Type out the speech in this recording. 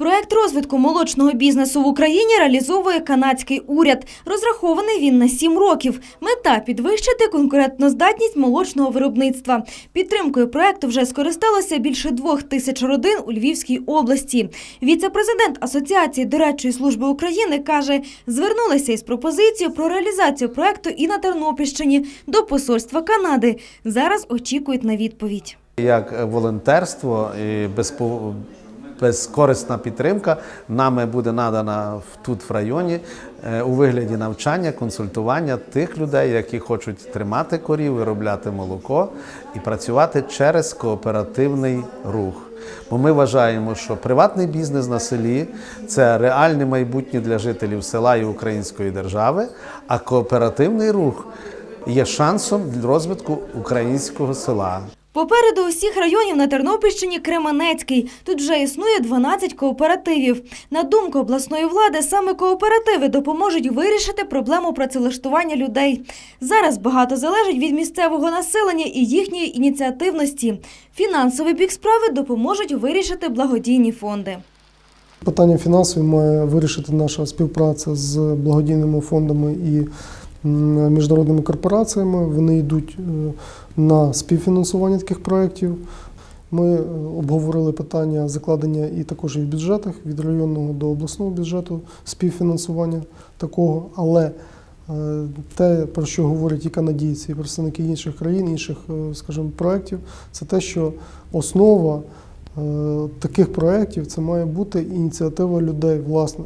Проект розвитку молочного бізнесу в Україні реалізовує канадський уряд. Розрахований він на сім років. Мета підвищити конкурентноздатність молочного виробництва. Підтримкою проекту вже скористалося більше двох тисяч родин у Львівській області. Віце-президент Асоціації дорадчої служби України каже, звернулися із пропозицією про реалізацію проекту і на Тернопільщині до посольства Канади. Зараз очікують на відповідь. Як волонтерство і безкорисна підтримка нами буде надана тут в районі е, у вигляді навчання, консультування тих людей, які хочуть тримати корів, виробляти молоко і працювати через кооперативний рух. Бо ми вважаємо, що приватний бізнес на селі це реальне майбутнє для жителів села і української держави, а кооперативний рух є шансом для розвитку українського села. Попереду усіх районів на Тернопільщині Кременецький. Тут вже існує 12 кооперативів. На думку обласної влади, саме кооперативи допоможуть вирішити проблему працевлаштування людей. Зараз багато залежить від місцевого населення і їхньої ініціативності. Фінансовий бік справи допоможуть вирішити благодійні фонди. Питання фінансові має вирішити наша співпраця з благодійними фондами і міжнародними корпораціями. Вони йдуть е, на співфінансування таких проєктів. Ми е, обговорили питання закладення і також і в бюджетах від районного до обласного бюджету співфінансування такого, але е, те, про що говорять і канадійці, і представники інших країн, інших, скажімо, проєктів, це те, що основа таких проєктів це має бути ініціатива людей, власне.